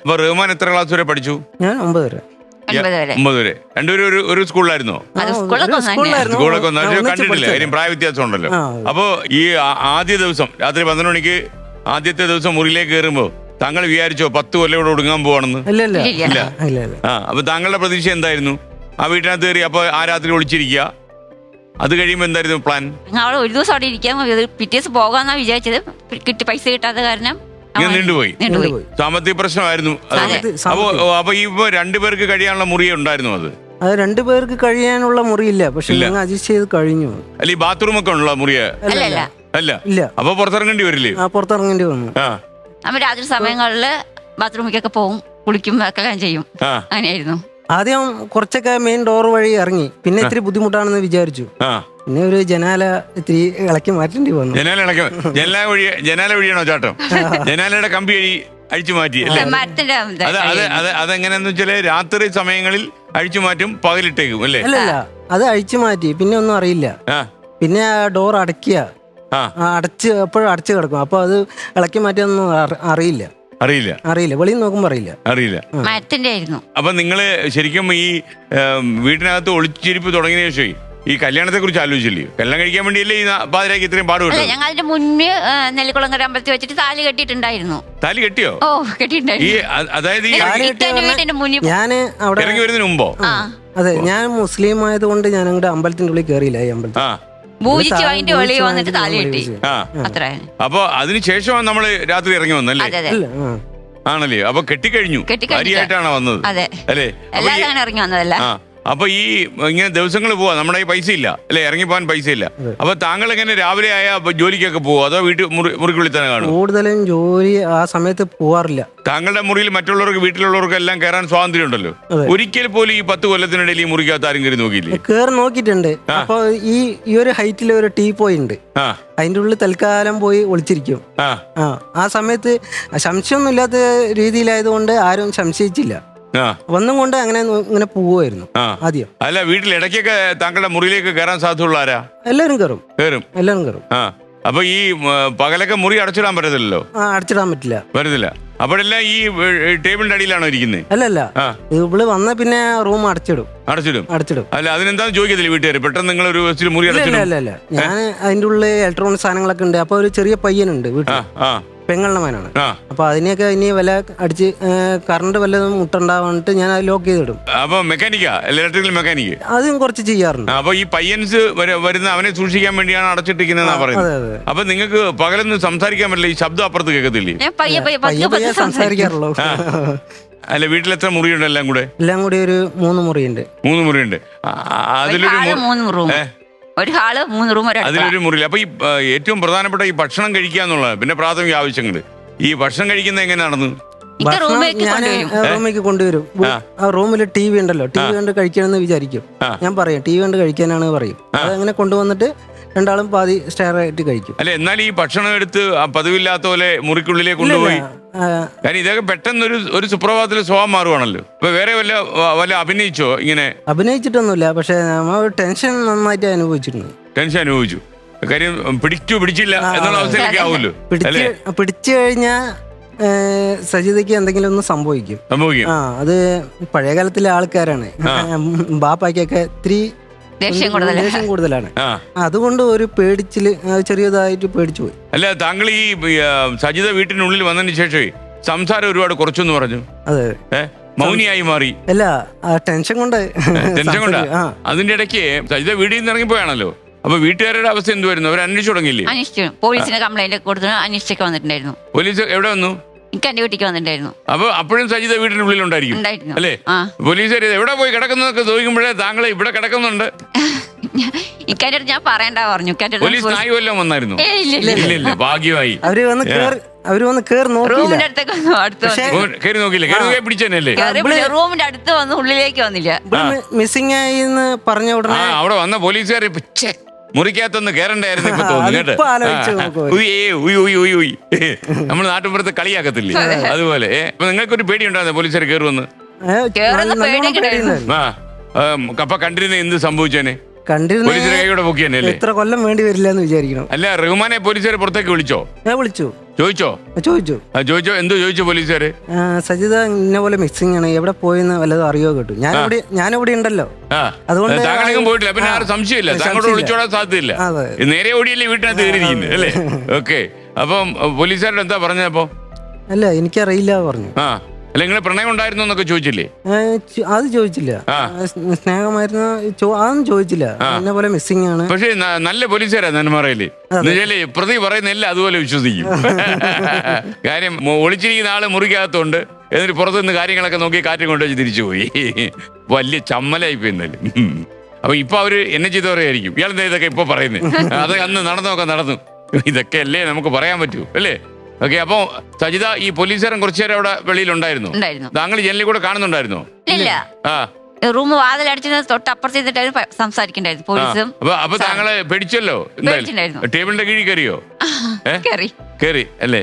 അപ്പൊ റഹ്മാൻ എത്ര ക്ലാസ് വരെ പഠിച്ചു? ഞാൻ ഒമ്പത് വരെ. ഒൻപത് വരെ. ഒമ്പത് വരെ. രണ്ടുപേരും ഒരു ഒരു സ്കൂളിലായിരുന്നോ? അത് ആ, സ്കൂളൊക്കെ ഒരു സ്കൂളിലായിരുന്നു. സ്കൂളൊക്കെ ഒന്ന് ആ, പക്ഷേ ഒന്നിച്ച് കണ്ടിട്ടില്ല പഠിച്ചതാ. കാര്യം പ്രായ വ്യത്യാസം ഉണ്ടല്ലോ. ആ, അപ്പോ ഈ ആ- ആദ്യ ദിവസം രാത്രി പന്ത്രണ്ട് മണിക്ക് ആദ്യത്തെ ദിവസം മുറിയിലേക്ക് കയറുമ്പോ താങ്കൾ വിചാരിച്ചോ പത്ത് കൊല്ലം ഇവിടെ ഒടുങ്ങാൻ പോവാണെന്ന്? ഇല്ല ഇല്ല. ഇല്ല. ഇല്ല. ഇല്ല ഇല്ല. ആ അപ്പൊ താങ്കളുടെ പ്രതീക്ഷ എന്തായിരുന്നു? ആ വീട്ടിനകത്ത് കയറി അപ്പൊ ആ രാത്രി ഒളിച്ചിരിക്കുക. അത് കഴിയുമ്പോ എന്തായിരുന്നു പ്ലാൻ? അവിടെ ഒരു ദിവസം അവിടെ ഇരിക്കാൻ ഇത് പിറ്റേ ദിവസം പോകാന്നാ വിചാരിച്ചത്. കിട്ടി പൈസ കിട്ടാത്ത കാരണം ഇങ്ങനെ നീണ്ടുപോയി. നീണ്ടുപോയി. പോയി. സാമ്പത്തിക പ്രശ്നമായിരുന്നു. അപ്പൊ അപ്പൊ ഈ ഇപ്പൊ രണ്ടുപേർക്ക് കഴിയാനുള്ള മുറി ഉണ്ടായിരുന്നു അത്. അത് രണ്ടു പേർക്ക് കഴിയാനുള്ള മുറിയില്ല. പക്ഷെ. ഞങ്ങൾ അഡ്ജസ്റ്റ് ചെയ്ത് കഴിഞ്ഞു. അല്ല ഈ ബാത്റൂം ഒക്കെ ഉള്ള മുറിയ? അല്ല ഇല്ല. അപ്പൊ പുറത്തിറങ്ങേണ്ടി വരില്ലേ? ആ പുറത്തിറങ്ങേണ്ടി വന്നു. നമ്മൾ രാത്രി സമയങ്ങളിൽ ബാത്റൂമിലേക്കൊക്കെ പോകും കുളിക്കും ഒക്കെ ചെയ്യും. അങ്ങനെയായിരുന്നു. ആദ്യം കുറച്ചൊക്കെ മെയിൻ ഡോർ വഴി ഇറങ്ങി. പിന്നെ ഇത്തിരി ബുദ്ധിമുട്ടാണെന്ന് വിചാരിച്ചു. ആ. പിന്നെ ഒരു ജനാല ഇത്തിരി ഇളക്കി മാറ്റേണ്ടി വന്നു. ജനാല ഇളക്ക ജനാല വഴി ജനാല വഴിയാണോ ചാട്ടം? ജനാലയുടെ കമ്പി വഴി അഴിച്ചു മാറ്റി അല്ലേ? മരത്തിന്റെ ഇത് അത് അത് അത് അതെങ്ങനെയാന്ന് വെച്ചാൽ രാത്രി സമയങ്ങളിൽ അഴിച്ചു മാറ്റും പകലിട്ടേക്കും അല്ലേ? അല്ലല്ല അത് അഴിച്ചു മാറ്റി. പിന്നെ ഒന്നും അറിയില്ല. ആ. പിന്നെ ആ ഡോർ അടയ്ക്കുക. ആ. ആ, അടച്ച് എപ്പോഴും അടച്ചു കിടക്കും. അപ്പോൾ അത് ഇളക്കി മാറ്റിയൊന്നും അറി- അറിയില്ല. അറിയില്ല. അറിയില്ല. വെളിയിൽ നോക്കുമ്പോ അറിയില്ല. അറിയില്ല. മരത്തിന്റെ ആയിരുന്നു. അപ്പൊ നിങ്ങൾ ശരിക്കും ഈ ഏം, വീട്ടിനകത്ത് ഒളിച്ചിരിപ്പ് തുടങ്ങിയ ശേഷം ഈ കല്യാണത്തെ കുറിച്ച് ആലോചിച്ചില്ലേ? കല്യാണം കഴിക്കാൻ വേണ്ടിയല്ലേ ഈ നാ- പാതിരാക്കി ഇത്രയും അല്ല പാടുപെട്ടത് ഞങ്ങൾ അതിന്റെ മുന്നേ ആ, നെല്ലിക്കുളങ്ങര അമ്പലത്തിൽ വെച്ചിട്ട് താലി കെട്ടിയിട്ടുണ്ടായിരുന്നു. താലി കെട്ടിയോ? ഓ ഈ കെട്ടിയിട്ടുണ്ടായിരുന്നു അ- അതായത് ഈ താലി മുന്നിൽ അവിടെ ഇറങ്ങി വരുന്നതിന് മുമ്പോ? ആ. അതെ ഞാൻ മുസ്ലിം ആയതുകൊണ്ട് ഞാൻ അങ്ങോട്ട് അമ്പലത്തിന്റെ ഉള്ളിൽ കയറിയില്ല ഈ അമ്പലത്തിൽ. ആ. പൂജിച്ച് അതിന്റെ വെളിയിൽ വന്നിട്ട് താലി കെട്ടി. ആ. അത്ര. അപ്പൊ അതിനുശേഷമാണ് നമ്മൾ രാത്രി ഇറങ്ങി വന്നല്ലേ അതെ അതെ. ഇല്ല ആ. ആണല്ലേ? അപ്പൊ കെട്ടിക്കഴിഞ്ഞു. കെട്ടിക്കഴിഞ്ഞു. ഭാര്യയായിട്ടാണ് വന്നത്? അതെ. അല്ലേ? അപ്പൊ ഈ- എല്ലാവരും അങ്ങനെ ഇറങ്ങി വന്നതല്ല ആ. അപ്പൊ ഈ ഇങ്ങനെ ദിവസങ്ങൾ പോവാ നമ്മുടെ ഈ പൈസ ഇല്ല അല്ലെ? ഇറങ്ങി പോകാൻ പൈസ ഇല്ല അപ്പൊ താങ്കൾ എങ്ങനെ രാവിലെ ആയ ജോലിക്കൊക്കെ പോവോ? അതോ വീട്ടിൽ മുറി മുറിക്കുള്ളിൽ തന്നെ കാണും കൂടുതലും ജോലി ആ സമയത്ത് പോവാറില്ല. താങ്കളുടെ മുറിയിൽ മറ്റുള്ളവർക്ക് വീട്ടിലുള്ളവർക്ക് എല്ലാം കയറാൻ സ്വാതന്ത്ര്യം ഉണ്ടല്ലോ ഒരിക്കൽ പോലും ഈ പത്ത് കൊല്ലത്തിനിടയിൽ ഈ മുറിക്കകത്ത് ആരും കയറി നോക്കിയില്ലേ? കയറി നോക്കിയിട്ടുണ്ട്. അപ്പൊ ഈ ഈ ഒരു ഹൈറ്റിൽ ഒരു ടീ പോയി ഉണ്ട്. ആ. അതിന്റെ ഉള്ളിൽ തൽക്കാലം പോയി ഒളിച്ചിരിക്കും. ആ. ആ ആ സമയത്ത് സംശയമൊന്നും ഇല്ലാത്ത രീതിയിലായതുകൊണ്ട് ആരും സംശയിച്ചില്ല വന്നും കൊണ്ട് അങ്ങനെ ഇങ്ങനെ പോവുമായിരുന്നു ആദ്യം. അല്ല വീട്ടിൽ ഇടയ്ക്കൊക്കെ താങ്കളുടെ മുറിയിലേക്ക് കയറാൻ സാധ്യതയുള്ള ആരാ? എല്ലാവരും കയറും. കയറും. എല്ലാവരും കയറും. അപ്പൊ ഈ പകലൊക്കെ മുറി അടച്ചിടാൻ പറ്റത്തില്ലല്ലോ? ആ അടച്ചിടാൻ പറ്റില്ല. വരുന്നില്ല അപ്പോഴെല്ലാം ഈ ടേബിളിന്റെ അടിയിലാണോ ഇരിക്കുന്നത് അല്ലല്ല. ഇവൾ വന്ന പിന്നെ റൂം അടച്ചിടും. അടച്ചിടും. അടച്ചിടും. അല്ല അതിനെന്താന്ന് ചോദിക്കത്തില്ല വീട്ടുകാർ പെട്ടെന്ന് നിങ്ങൾ ഒരു മുറി ഇല്ല ഞാൻ അതിന്റെ ഉള്ളിൽ ഇലക്ട്രോണിക് സാധനങ്ങളൊക്കെ ഉണ്ട്. അപ്പൊ ഒരു ചെറിയ പയ്യനുണ്ട് വീട്ടിൽ പെങ്ങളുടെ മകനാണ്. ആ. അപ്പൊ അതിനെയൊക്കെ ഇനി വല്ല അടിച്ച് കറണ്ട് വല്ലതും മുട്ടുണ്ടാവാനിട്ട് ഞാൻ അത് ലോക്ക് ചെയ്തിടും. അപ്പൊ മെക്കാനിക്കാ ഇലക്ട്രിക്കൽ മെക്കാനിക്ക് അതും കുറച്ച് ചെയ്യാറുണ്ട്. അപ്പൊ ഈ പയ്യൻസ് വര- വരുന്ന അവനെ സൂക്ഷിക്കാൻ വേണ്ടിയാണ് അടച്ചിട്ടിരിക്കുന്നതെന്നാ അതെ പറയുന്നത് അപ്പൊ നിങ്ങൾക്ക് പകലൊന്നും സംസാരിക്കാൻ പറ്റില്ല ഈ ശബ്ദം അപ്പുറത്ത് കേൾക്കത്തില്ലേ? ഞാൻ പയ്യെ പയ്യെ പയ്യെ പതുക്കെ പയ്യെ പതുക്കെ സംസാരിക്കും. സംസാരിക്കാറുള്ളൂ. അല്ല വീട്ടിൽ എത്ര മുറിയുണ്ട് എല്ലാം കൂടെ? എല്ലാം കൂടി ഒരു മൂന്ന് മുറിയുണ്ട്. മൂന്ന് മുറിയുണ്ട്. ആ, ആ, അതിലൊരു മു- മൂന്ന് റൂം ഏ? ഒരു ഹാൾ മൂന്ന് റൂം ഒരു അടുക്കള. അതിലൊരു മുറിയില്ല. അപ്പൊ ഈ ആ, ഏറ്റവും പ്രധാനപ്പെട്ട ഈ ഭക്ഷണം കഴിക്കുക എന്നുള്ളത് പിന്നെ പ്രാഥമിക ആവശ്യങ്ങൾ. ഈ ഭക്ഷണം കഴിക്കുന്നത് എങ്ങനെയാണെന്ന് ഭക്ഷണം റൂമിലേക്ക് ഞാൻ കൊണ്ടുവരും. റൂമിലേക്ക് കൊണ്ടുവരും. ആ. റൂമിൽ ടി വി ഉണ്ടല്ലോ. ടി വി കണ്ട് കഴിക്കണമെന്ന് വിചാരിക്കും. ആ. ഞാൻ പറയും ടി വി കണ്ട് കഴിക്കാനാണ് പറയും. അതങ്ങനെ കൊണ്ടുവന്നിട്ട് രണ്ടാളും പാതി സ്റ്റെയർ ആയിട്ട് കഴിക്കും. അല്ലെ എന്നാൽ ഈ ഭക്ഷണം എടുത്ത് ആ പതിവില്ലാത്ത പോലെ മുറിക്കുള്ളിലേക്ക് കൊണ്ടുപോയി കാരണം ഇതൊക്കെ പെട്ടെന്ന് ഒരു ഒരു സുപ്രഭാതത്തിൽ സ്വഭാവം മാറുവാണല്ലോ. അപ്പൊ വേറെ വല്ല വല്ല അഭിനയിച്ചോ ഇങ്ങനെ? അഭിനയിച്ചിട്ടൊന്നുമില്ല പക്ഷെ നമ്മൾ ടെൻഷൻ നന്നായിട്ട് അനുഭവിച്ചിട്ടുണ്ട് ടെൻഷൻ അനുഭവിച്ചു. കാര്യം പിടിച്ചു പിടിച്ചില്ല എന്നുള്ള അവസ്ഥയിലേക്ക് ആവുമല്ലോ പിടിച്ചു കഴിഞ്ഞാൽ സജിതയ്ക്ക് എന്തെങ്കിലും ഒന്ന് സംഭവിക്കും. സംഭവിക്കും. ആ അത് പഴയ കാലത്തിലെ ആൾക്കാരാണ് ബാപ്പാക്കൊക്കെ ഇത്തിരി ദേഷ്യം കൂടുതലാ. ദേഷ്യം കൂടുതലാണ്. ആ. അതുകൊണ്ട് ഒരു പേടിച്ചിൽ ആ, ചെറിയതായിട്ട് പേടിച്ചു പോയി. അല്ല താങ്കൾ ഈ ആ, സജിത വീട്ടിനുള്ളിൽ വന്നതിന് ശേഷമേ സംസാരം ഒരുപാട് കുറച്ചെന്ന് പറഞ്ഞു. അതെ ഏ? മൗനിയായി മാറി. അല്ല ആ ടെൻഷൻ കൊണ്ട് ടെൻഷൻ കൊണ്ടാ? ആ. അതിന്റെ ഇടയ്ക്ക് സജിത വീട്ടിൽ നിന്ന് ഇറങ്ങിപ്പോയാണല്ലോ. അപ്പൊ വീട്ടുകാരുടെ അവസ്ഥ എന്തുവായിരുന്നു? അവർ അന്വേഷിച്ചു തുടങ്ങിയില്ലേ? അന്വേഷിച്ചു. പോലീസിന് കംപ്ലൈന്റ് കൊടുത്തു അന്വേഷിച്ചൊക്കെ വന്നിട്ടുണ്ടായിരുന്നു. പോലീസ് എവിടെ വന്നു? എനിക്ക് എന്റെ വീട്ടിലേക്ക് വന്നിട്ടുണ്ടായിരുന്നു. അപ്പൊ അപ്പോഴും സജിത വീട്ടിനുള്ളിൽ ഉണ്ടായിരിക്കും ഉണ്ടായിരുന്നു. അല്ലേ? ആ. പോലീസുകാർ എവിടെ പോയി കിടക്കുന്നതൊക്കെ ചോദിക്കുമ്പോഴേ താങ്കൾ ഇവിടെ കിടക്കുന്നുണ്ട്. ഇക്കാന്റെ അടുത്ത് ഞാൻ പറയണ്ട പറഞ്ഞു. ഇക്കാന്റെ അടുത്ത് പോലീസ് നായി വല്ലതും വന്നായിരുന്നു? ഏയ് ഇല്ല, ഇല്ല. ഇല്ല. ഇല്ല ഭാഗ്യമായി. അവർ വന്ന് കേറി അവർ വന്ന് കേറി നോക്കിയില്ല. റൂമിന്റെ അടുത്തേക്ക് വന്നു അടുത്ത് വന്നു. ഓ, കയറി നോക്കിയില്ല. കയറി നോക്കിയാൽ പിടിച്ചതന്നെയല്ലേ കേറി പിന്നെ റൂമിന്റെ അടുത്ത് വന്ന് ഉള്ളിലേക്ക് വന്നില്ല. മിസ്സിംഗ് ആയി എന്ന് പറഞ്ഞ ആ ഉടനെ അവിടെ വന്ന പോലീസുകാർ മുറിക്കകത്തൊന്ന് കേറണ്ടായിരുന്നു ഇപ്പൊ തോന്നുന്നു. നമ്മൾ നാട്ടുപുറത്ത് കളിയാക്കത്തില്ലേ? അതുപോലെ അപ്പൊ നിങ്ങൾക്കൊരു പേടി ഉണ്ടായിരുന്നു പോലീസുകാർ കയറുമെന്ന് കപ്പ അപ്പൊ കണ്ടിരുന്ന എന്ത് സംഭവിച്ചേനെ? കണ്ടിരുന്ന പോലീസിന്റെ കൈയോടെ പൊക്കി തന്നെ അല്ലേ എത്ര കൊല്ലം വേണ്ടി വരില്ല എന്ന് വിചാരിക്കണം. അല്ല റഹ്മാനെ പോലീസുകാരെ പുറത്തേക്ക് വിളിച്ചോ? ഞാൻ വിളിച്ചു. ചോദിച്ചോ? ഞാൻ ചോദിച്ചു. ആ, ചോദിച്ചോ? എന്തോ ചോദിച്ചു പോലീസുകാര്? ആ, സജിത ഇന്ന പോലെ മിക്സിംഗ് ആണ്. എവിടെ പോയെന്ന് വല്ലതും അറിയോ കേട്ടു. ഞാൻ ഇവിടെ ഞാൻ ഇവിടെ ഉണ്ടല്ലോ. ആ. അതുകൊണ്ട് പോയിട്ടില്ല. പിന്നെ ആരും സംശയമില്ല. താങ്കളോട് സംശയമില്ല. വിളിച്ചോടാൻ സാധ്യതയില്ല. അതെ. നേരെ ഓടിയല്ലേ വീട്ടിനകത്ത് കയറിയിരിക്കുന്നത് അല്ലേ? ഓക്കെ. അപ്പം പോലീസുകാരോട് എന്താ പറഞ്ഞപ്പോ അല്ല എനിക്കറിയില്ല പറഞ്ഞു. ആ. അല്ല നിങ്ങളെ പ്രണയം ഉണ്ടായിരുന്നു എന്നൊക്കെ ചോദിച്ചില്ലേ? ഏ, ചു- അത് ചോദിച്ചില്ല. ആ. ആ, സ് സ്നേഹമായിരുന്ന ചോ- അതൊന്നും ചോദിച്ചില്ല. എന്നെ പോലെ മിസ്സിംഗ് ആണ്. പക്ഷേ ന- നല്ല പോലീസുകാരാ നെന്മാറയിൽ. എന്നുവെച്ചാൽ പ്രതി പറയുന്നില്ല അതുപോലെ വിശ്വസിക്കും. കാര്യം മൊ- ഒളിച്ചിരിക്കുന്ന ആൾ മുറിക്കകത്തുണ്ട്. എന്നിട്ട് പുറത്തുനിന്ന് കാര്യങ്ങളൊക്കെ നോക്കി കാറ്റും കൊണ്ടുവച്ച് തിരിച്ചുപോയി വലിയ ചമ്മലായി പോയി എന്നാലും. അപ്പൊ ഇപ്പൊ അവർ എന്നെ ചെയ്ത് പറയായിരിക്കും. ഇയാൾ എന്താ ഇതൊക്കെ ഇപ്പൊ പറയുന്നത് അത് അന്ന് നടന്നൊക്കെ നടന്നു. ഇതൊക്കെ അല്ലേ നമുക്ക് പറയാൻ പറ്റൂ അല്ലേ? ഓക്കെ അപ്പൊ സജിത ഈ പോലീസുകാരൻ കുറച്ചു നേരം അവിടെ വെളിയിൽ ഉണ്ടായിരുന്നു. താങ്കൾ ജനലിൽ കൂടെ കാണുന്നുണ്ടായിരുന്നു? ഇല്ല ആ. റൂം വാതിലടിച്ചിരുന്ന തൊട്ട് അപ്പുറത്ത് ചെയ്തിട്ടായിരുന്നു പ- സംസാരിക്കണ്ടായിരുന്നു പോലീസും അപ്പൊ അപ്പൊ താങ്കളെ പേടിച്ചല്ലോ പേടിച്ചിട്ടുണ്ടായിരുന്നു. ടേബിളിന്റെ കീഴിൽ കയറിയോ? കയറി. കയറി അല്ലേ?